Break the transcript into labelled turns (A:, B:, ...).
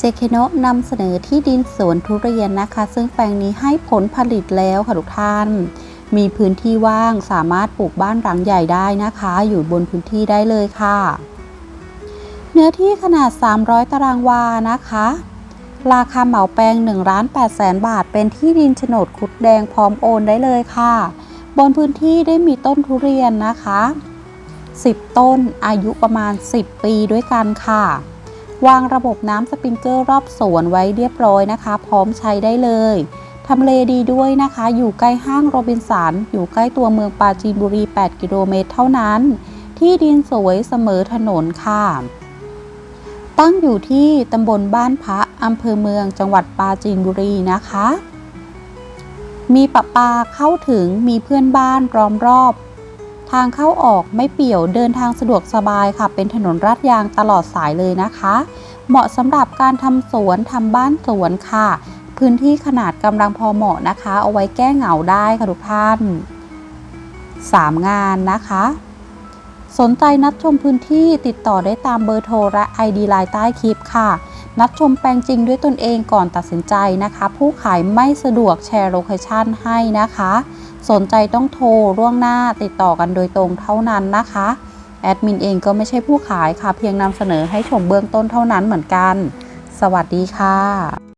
A: เจเคโนะนำเสนอที่ดินสวนทุเรียนนะคะ ซึ่งแปลงนี้ให้ผลผลิตแล้วค่ะทุกท่าน มีพื้นที่ว่างสามารถปลูกบ้านหลังใหญ่ได้นะคะ อยู่บนพื้นที่ได้เลยค่ะ เนื้อที่ขนาด 300 ตารางวานะคะ ราคาเหมาแปลง1ล้าน8แสนบาท เป็นที่ดินโฉนดคุดแดงพร้อมโอนได้เลยค่ะ บนพื้นที่ได้มีต้นทุเรียนนะคะ 10 ต้นอายุประมาณ 10 ปีด้วยกันค่ะ วางระบบน้ำสปริงเกอร์รอบสวนไว้เรียบร้อยนะคะ พร้อมใช้ได้เลยทำเลดีด้วยนะคะ อยู่ใกล้ห้างโรบินสันอยู่ใกล้ตัวเมืองปราจีนบุรี 8 กิโลเมตรเท่านั้น ที่ดินสวยเสมอถนนค่ะ ตั้งอยู่ที่ตำบลบ้านพระอำเภอเมืองจังหวัดปราจีนบุรีนะคะ มีประปาเข้าถึงมีเพื่อนบ้านล้อมรอบ ทางเข้าออกไม่เปี่ยวเดินทางสะดวกสบายค่ะ เป็นถนนลาดยางตลอดสายเลยนะคะ เหมาะสำหรับการทำสวนทำบ้านสวนค่ะ พื้นที่ขนาดกำลังพอเหมาะนะคะ เอาไว้แก้เหงาได้ค่ะทุกท่าน 3 งานนะคะ สนใจนัดชมพื้นที่ติดต่อได้ตามเบอร์โทรและ ID ไลน์ใต้คลิปค่ะ นัดชมแปลงจริงด้วยตนเองก่อนตัดสินใจนะคะ ผู้ขายไม่สะดวกแชร์โลเคชั่นให้นะคะ สนใจต้องโทรล่วงหน้าติดต่อกันโดยตรงเท่านั้นนะคะ แอดมินเองก็ไม่ใช่ผู้ขายค่ะ เพียงนำเสนอให้ชมเบื้องต้นเท่านั้นเหมือนกัน สวัสดีค่ะ